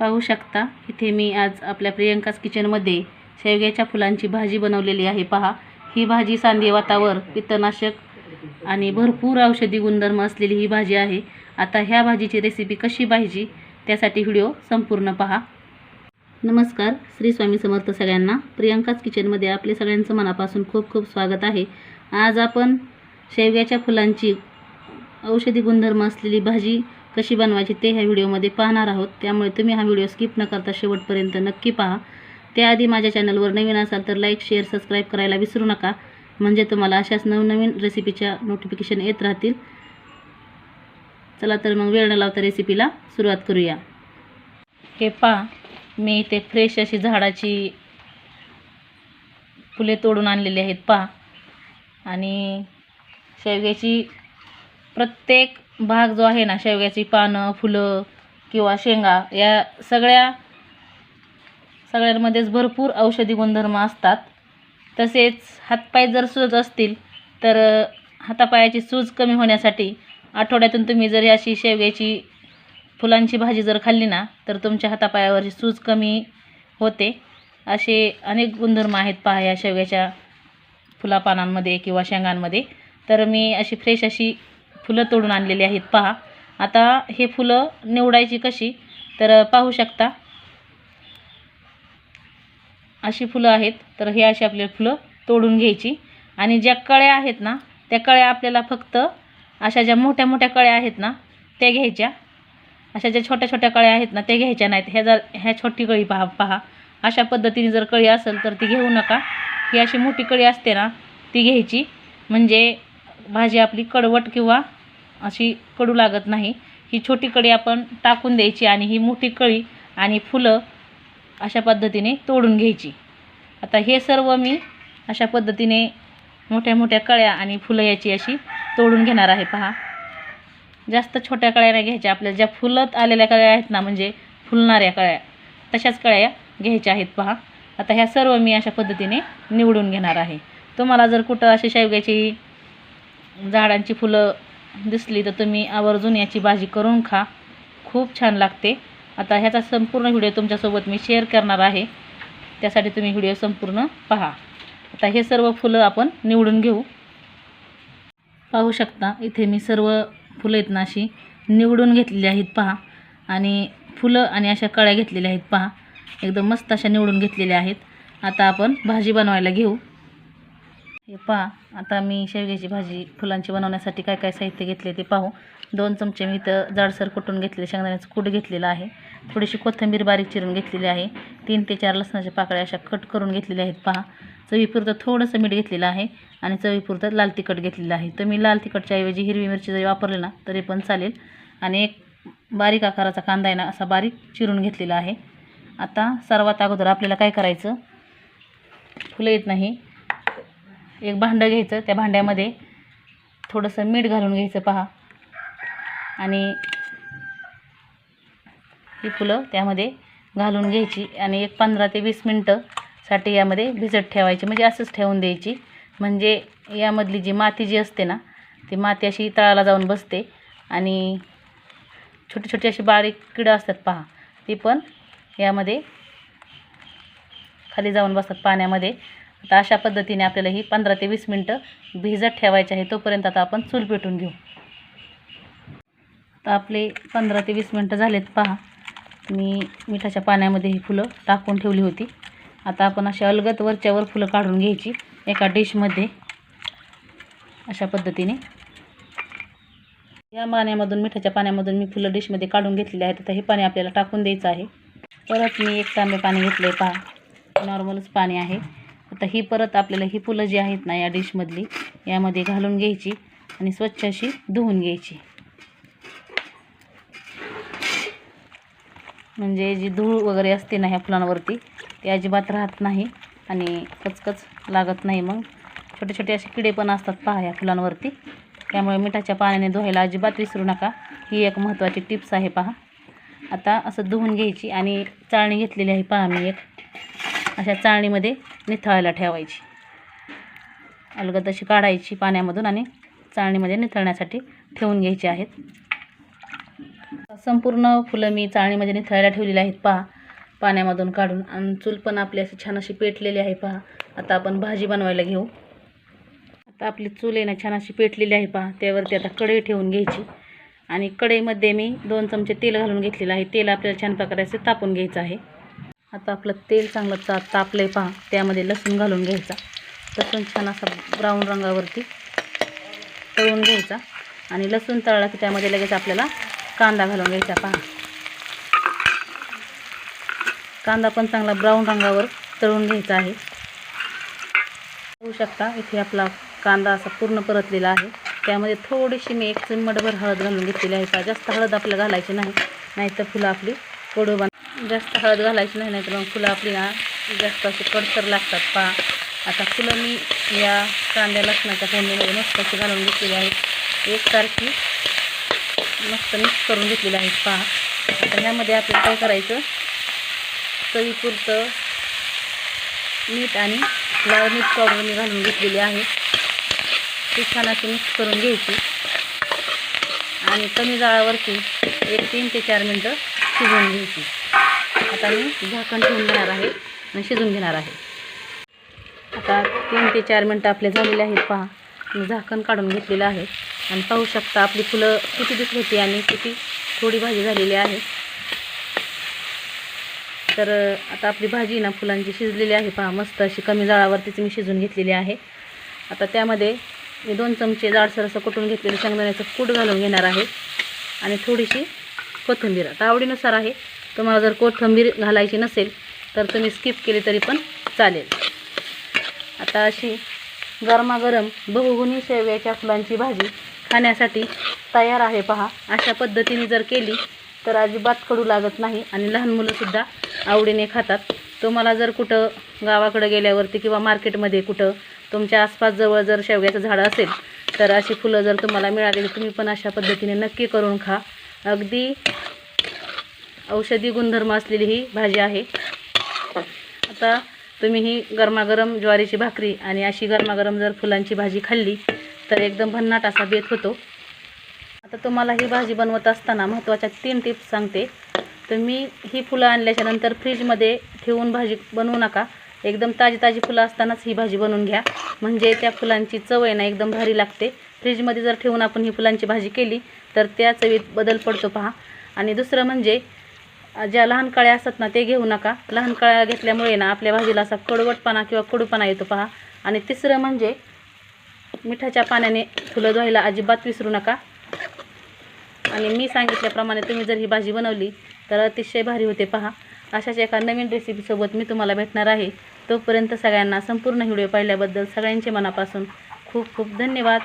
पाहू शकता. इथे मी आज आपल्या प्रियंकाच किचनमध्ये शेवग्याच्या फुलांची भाजी बनवलेली आहे. पहा ही भाजी सांधेवातावर पित्तनाशक आणि भरपूर औषधी गुणधर्म असलेली ही भाजी आहे. आता ह्या भाजीची रेसिपी कशी पाहिजे त्यासाठी व्हिडिओ संपूर्ण पहा. नमस्कार श्री स्वामी समर्थ सगळ्यांना. प्रियंकाच किचनमध्ये आपले सगळ्यांचं मनापासून खूप खूप स्वागत आहे. आज आपण शेवग्याच्या फुलांची औषधी गुणधर्म असलेली भाजी कशी बनवायची ते ह्या व्हिडिओमध्ये पाहणार आहोत. त्यामुळे तुम्ही हा व्हिडिओ स्किप न करता शेवटपर्यंत नक्की पहा. त्याआधी माझ्या चॅनलवर नवीन असाल तर लाईक शेअर सबस्क्राईब करायला विसरू नका. म्हणजे तुम्हाला अशाच नवनवीन रेसिपीच्या नोटिफिकेशन येत राहतील. चला तर मग वेळ न लावता रेसिपीला सुरुवात करूया. हे पहा मी इथे फ्रेश अशी झाडाची फुले तोडून आणलेली आहेत पहा. आणि शेवग्याची प्रत्येक भाग जो आहे ना शेवग्याची पानं फुलं किंवा शेंगा या सगळ्या सगळ्यांमध्येच भरपूर औषधी गुणधर्म असतात. तसेच हातपाय जर सूज असतील तर हातापायाची सूज कमी होण्यासाठी आठवड्यातून तुम्ही जर अशी शेवग्याची फुलांची भाजी जर खाल्ली ना तर तुमच्या हातापायावरची सूज कमी होते. असे अनेक गुणधर्म आहेत पहा या शेवग्याच्या फुलापानांमध्ये किंवा शेंगांमध्ये. तर मी अशी फ्रेश अशी फुलं तोडून आणलेली आहेत पहा. आता हे फुलं निवडायची कशी? तर पाहू शकता. अशी फुलं आहेत तर हे अशी आपल्याला फुलं तोडून घ्यायची. आणि ज्या कळ्या आहेत ना त्या कळ्या आपल्याला फक्त अशा ज्या मोठ्या मोठ्या कळ्या आहेत ना त्या घ्यायच्या. अशा ज्या छोट्या छोट्या कळ्या आहेत ना त्या घ्यायच्या नाहीत. ह्या जर ह्या छोटी कळी पहा पहा. अशा पद्धतीने जर कळी असेल तर ती घेऊ नका. ही अशी मोठी कळी असते ना ती घ्यायची. म्हणजे भाजी आपली कडवट किंवा अशी कडू लागत नाही. ही छोटी कळी आपण टाकून द्यायची आणि ही मोठी कळी आणि फुलं अशा पद्धतीने तोडून घ्यायची. आता हे सर्व मी अशा पद्धतीने मोठ्या मोठ्या कळ्या आणि फुलं याची अशी तोडून घेणार आहे. पहा. जास्त छोट्या कळ्या नाही घ्यायच्या. आपल्या ज्या फुलत आलेल्या कळ्या आहेत ना म्हणजे फुलणाऱ्या कळ्या तशाच कळ्या घ्यायच्या आहेत. पहा. आता ह्या सर्व मी अशा पद्धतीने निवडून घेणार आहे. तुम्हाला जर कुठं अशी शेवग्याची झाडांची फुलं दिसली तर तुम्ही आवर्जून याची भाजी करून खा. खूप छान लागते. आता ह्याचा संपूर्ण व्हिडिओ तुमच्यासोबत मी शेअर करणार आहे. त्यासाठी तुम्ही व्हिडिओ संपूर्ण पहा. आता हे सर्व फुलं आपण निवडून घेऊ. पाहू शकता इथे मी सर्व फुलं आहेत ना अशी निवडून घेतलेली आहेत पहा. आणि फुलं आणि अशा कळ्या घेतलेल्या आहेत पहा. एकदम मस्त अशा निवडून घेतलेल्या आहेत. आता आपण भाजी बनवायला घेऊ. हे पहा आता मी शेवग्याची भाजी फुलांची बनवण्यासाठी काय काय साहित्य घेतले ते पाहू. दोन चमचे मी इथं जाडसर कुटून घेतले शेंगदाण्याचं कूट घेतलेलं आहे. थोडीशी कोथिंबीर बारीक चिरून घेतलेली आहे. तीन ते चार लसणाच्या पाकळ्या अशा कट करून घेतलेल्या आहेत पहा. चवीपुरतं थोडंसं मीठ घेतलेलं आहे आणि चवीपुरतं लाल तिखट घेतलेलं आहे. तुम्ही लाल तिखटच्या ऐवजी हिरवी मिरची जरी वापरली ना तरी पण चालेल. आणि एक बारीक आकाराचा कांदा आहे ना असा बारीक चिरून घेतलेला आहे. आता सर्वात अगोदर आपल्याला काय करायचं? फुलं येत नाही. एक भांडं घ्यायचं त्या भांड्यामध्ये थोडंसं मीठ घालून घ्यायचं पहा. आणि ही फुलं त्यामध्ये घालून घ्यायची आणि एक पंधरा ते वीस मिनटंसाठी यामध्ये भिजत ठेवायची म्हणजे असंच ठेवून द्यायची. म्हणजे यामधली जी माती जी असते ना ती माती अशी तळाला जाऊन बसते आणि छोटी छोटी अशी बारीक किडं असतात पहा. ती पण यामध्ये खाली जाऊन बसतात पाण्यामध्ये. आता अशा पद्धतीने आपल्याला ही पंधरा ते वीस मिनटं भिजत ठेवायची आहे. तोपर्यंत आता आपण चूल पेटून घेऊ. आता आपले पंधरा ते वीस मिनटं झालेत. पहा मी मिठाच्या पाण्यामध्ये ही फुलं टाकून ठेवली होती. आता आपण अशा अलगत वरच्यावर फुलं काढून घ्यायची एका डिशमध्ये. अशा पद्धतीने. या पाण्यामधून मिठाच्या पाण्यामधून मी फुलं डिशमध्ये काढून घेतलेली आहेत. आता हे पाणी आपल्याला टाकून द्यायचं आहे. परत मी एक तांबे पाणी घेतलं आहे पहा नॉर्मलच पाणी आहे. आता ही परत आपल्याला ही फुलं जी आहेत ना या डिशमधली यामध्ये घालून घ्यायची आणि स्वच्छ अशी धुवून घ्यायची. म्हणजे जी धूळ वगैरे असते ना ह्या फुलांवरती ती अजिबात राहत नाही आणि कचकच लागत नाही मग. छोटे छोटे असे किडे पण असतात पहा ह्या फुलांवरती. त्यामुळे मिठाच्या पाण्याने धुवायला अजिबात विसरू नका. ही एक महत्त्वाची टिप्स आहे पहा. आता असं धुवून घ्यायची आणि चाळणी घेतलेली आहे पहा मी एक. अशा चाळणीमध्ये निथळायला ठेवायची. अलगद अशी काढायची पाण्यामधून आणि चाळणीमध्ये निथळण्यासाठी ठेवून घ्यायची आहेत. संपूर्ण फुलं मी चाळणीमध्ये निथळायला ठेवलेली आहेत. पहा पाण्यामधून काढून. आणि चूल पण आपली अशी छान अशी पेटलेली आहे. पहा आता आपण भाजी बनवायला घेऊ. आता आपली चूल आहे ना छान अशी पेटलेली आहे. पहा त्यावरती आता कढई ठेवून घ्यायची. आणि कढईमध्ये मी दोन चमचे तेल घालून घेतलेलं आहे. तेल आपल्याला छान प्रकारे असे तापून घ्यायचं आहे. आता आपलं तेल चांगलं ता तापलं पहा त्यामध्ये लसूण घालून घ्यायचा. लसूण छान असा ब्राऊन रंगावरती तळून घ्यायचा. आणि लसूण तळला की त्यामध्ये लगेच आपल्याला कांदा घालून घ्यायचा पहा. कांदा पण चांगला ब्राऊन रंगावर तळून घ्यायचा आहे. होऊ शकता इथे आपला कांदा असा पूर्ण परतलेला आहे. त्यामध्ये थोडीशी मी एक चिमटभर हळद घालून घेतलेली आहे. का जास्त हळद आपल्याला घालायची नाही. नाहीतर फुलं आपली कडू जास्त हळद घालायची नाही नाहीतर मग फुलं आपली ना जास्त असे कडसर लागतात पहा आता फुलं मी या कांद्या लसणाच्या फोडणीमध्ये मस्त अशी घालून घेतलेली आहेत. एकसारखी मस्त मिक्स करून घेतलेली आहेत पहा आता ह्यामध्ये आपल्याला काय करायचं? चवीपुरतं मीठ आणि लाल मीठ पावडर मी घालून घेतलेली आहे. ती छान अशी मिक्स करून घ्यायची. आणि कमी जाळावरती एक तीन ते चार मिनटं शिजवून घ्यायची. आता मी झाकण ठेवून घेणार आहे आणि शिजून घेणार आहे. आता तीन ते चार मिनटं आपले झालेले आहेत पहा. मी झाकण काढून घेतलेलं आहे. आणि पाहू शकता आपली फुलं किती दिसत होती आणि किती थोडी भाजी झालेली आहे. तर आता आपली भाजी ना फुलांची शिजलेली आहे पहा. मस्त अशी कमी जाळावरतीच मी शिजून घेतलेली आहे. आता त्यामध्ये मी दोन चमचे जाडसर असं कुटून घेतलेलं शेंगदाण्याचं कूट घालून घेणार आहे. आणि थोडीशी कोथिंबीर. आता आवडीनुसार आहे. तुम्हाला जर कोथिंबीर घालायची नसेल तर तुम्ही स्किप केली तरी पण चालेल. आता अशी गरमागरम बहुगुणी शेवयाच्या फुलांची भाजी खाण्यासाठी तयार आहे पहा. अशा पद्धतीने जर केली तर अजिबात कडू लागत नाही आणि लहान मुलंसुद्धा आवडीने खातात. तुम्हाला जर कुठं गावाकडं गेल्यावरती किंवा मार्केटमध्ये कुठं तुमच्या आसपास जवळ जर शेवग्याचं झाडं असेल तर अशी फुलं जर तुम्हाला मिळाली तर तुम्ही पण अशा पद्धतीने नक्की करून खा. अगदी औषधी गुणधर्म असलेली ही भाजी आहे. आता तुम्ही ही गरमागरम ज्वारीची भाकरी आणि अशी गरमागरम जर फुलांची भाजी खाल्ली तर एकदम भन्नाट असा बेत होतो. आता तुम्हाला ही भाजी बनवत असताना महत्त्वाच्या तीन टिप्स सांगते. तुम्ही ही फुलं आणल्याच्या नंतर फ्रीजमध्ये ठेवून भाजी बनवू नका. एकदम ताजी ताजी फुलं असतानाच ही भाजी बनवून घ्या. म्हणजे त्या फुलांची चव आहे ना एकदम भारी लागते. फ्रीजमध्ये जर ठेवून आपण ही फुलांची भाजी केली तर त्या चवीत बदल पडतो पहा. आणि दुसरं म्हणजे ज्या लहान कळ्या असतात ना ते घेऊ नका. लहान कळ्या घेतल्यामुळे ना आपल्या भाजीला असा कडवटपणा किंवा कडूपणा येतो पहा. आणि तिसरं म्हणजे मिठाच्या पाण्याने फुलं धुवायला अजिबात विसरू नका. आणि मी सांगितल्याप्रमाणे तुम्ही जर ही भाजी बनवली तर अतिशय भारी होते पहा. अशाच एका नवीन रेसिपीसोबत मी तुम्हाला भेटणार आहे. तोपर्यंत सगळ्यांना संपूर्ण व्हिडिओ पाहिल्याबद्दल सगळ्यांचे मनापासून खूप खूप धन्यवाद.